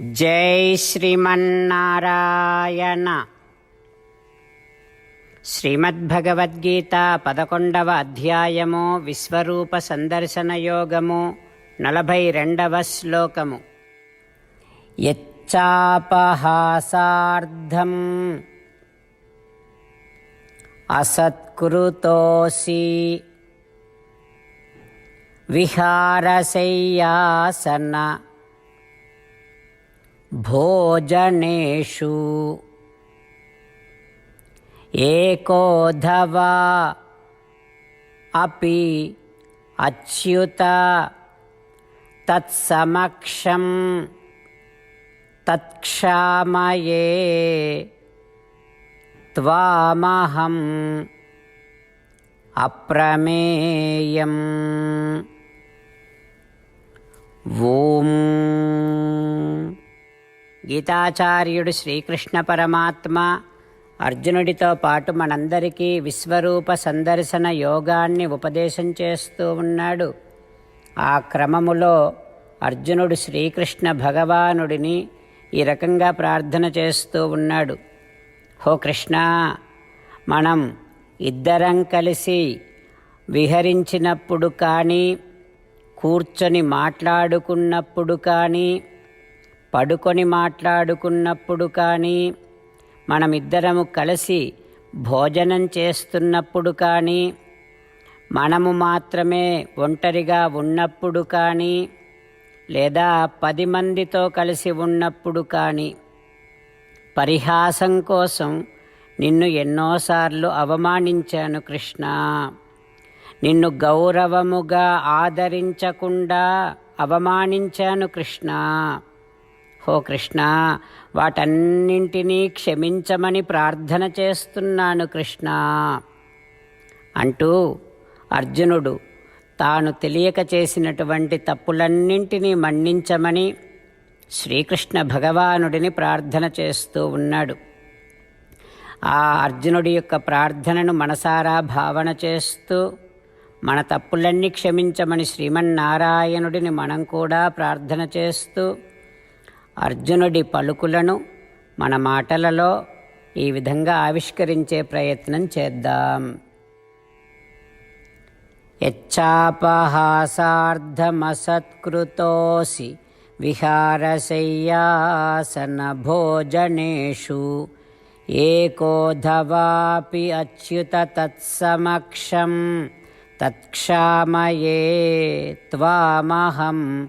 జై శ్రీమన్నారాయణ. శ్రీమద్భగవద్గీత పదకొండవ అధ్యాయము విశ్వరూప సందర్శన యోగము నలభై రెండవ శ్లోకము. యచ్చాపహాసార్థం. అసత్కృతోసి విహారశయ్యాసన भोजनेषु। एकोधवा अपि अच्युत तत्समक्षं तत्क्षामये त्वामहम् अप्रमेयम्। ॐ గీతాచార్యుడు శ్రీకృష్ణ పరమాత్మ అర్జునుడితో పాటు మనందరికీ విశ్వరూప సందర్శన యోగాన్ని ఉపదేశం చేస్తూ ఉన్నాడు. ఆ క్రమములో అర్జునుడు శ్రీకృష్ణ భగవానుడిని ఈ రకంగా ప్రార్థన చేస్తూ ఉన్నాడు. హో కృష్ణ మనం ఇద్దరం కలిసి విహరించినప్పుడు కానీ కూర్చొని మాట్లాడుకున్నప్పుడు కానీ పడుకొని మాట్లాడుకున్నప్పుడు కానీ మనమిద్దరము కలిసి భోజనం చేస్తున్నప్పుడు కానీ మనము మాత్రమే ఒంటరిగా ఉన్నప్పుడు కానీ లేదా పది మందితో కలిసి ఉన్నప్పుడు కానీ పరిహాసం కోసం నిన్ను ఎన్నోసార్లు అవమానించాను కృష్ణ. నిన్ను గౌరవముగా ఆదరించకుండా అవమానించాను కృష్ణ. హో కృష్ణ వాటన్నింటినీ క్షమించమని ప్రార్థన చేస్తున్నాను కృష్ణ. అంటూ అర్జునుడు తాను తెలియక చేసినటువంటి తప్పులన్నింటినీ మన్నించమని శ్రీకృష్ణ భగవానుడిని ప్రార్థన చేస్తూ ఉన్నాడు. ఆ అర్జునుడి యొక్క ప్రార్థనను మనసారా భావన చేస్తూ మన తప్పులన్నీ క్షమించమని శ్రీమన్నారాయణుడిని మనం కూడా ప్రార్థన చేస్తూ అర్జునుడి పలుకులను మన మాటలలో ఈ విధంగా ఆవిష్కరించే ప్రయత్నం చేద్దాం. యచ్చాపహాసార్థమసత్కృతోసి విహారశయ్యాసనభోజనేషు ఏకోధవాపి అచ్యుత తత్సమక్షం తత్క్షామయే త్వామహం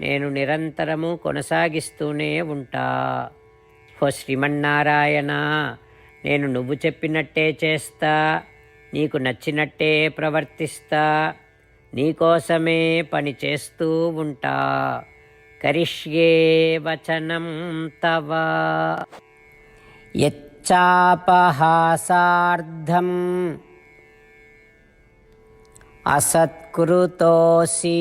నేను నిరంతరము కొనసాగిస్తూనే ఉంటా హో శ్రీమన్నారాయణ నేను నువ్వు చెప్పినట్టే చేస్తా నీకు నచ్చినట్టే ప్రవర్తిస్తా నీకోసమే పని చేస్తూ ఉంటా కరిష్యే వచనం తవ యచ్చాపహాసార్థం असत्कृतोऽसि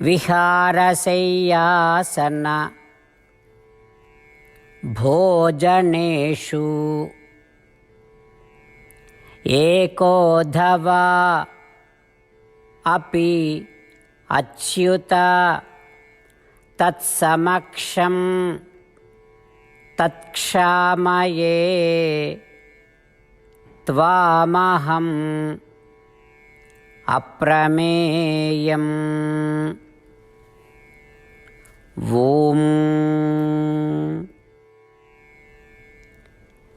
विहारशय्यासन भोजनेषु। एकोधवा। अपि अच्युत। तत्समक्षं तत्क्षामये। त्वामहम्। अप्रमेयम् ఓం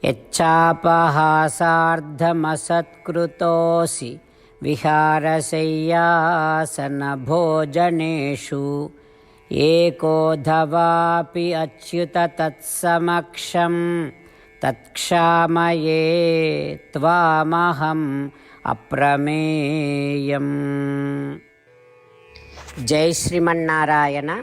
యచ్చాపహాసార్థమసత్కృతోసి విహారశయ్యాసనభోజనేషు ఏకోధవాపి అచ్యుత తత్సమక్షం తత్క్షామయే త్వామహం అప్రమేయం. జై శ్రీమన్నారాయణ.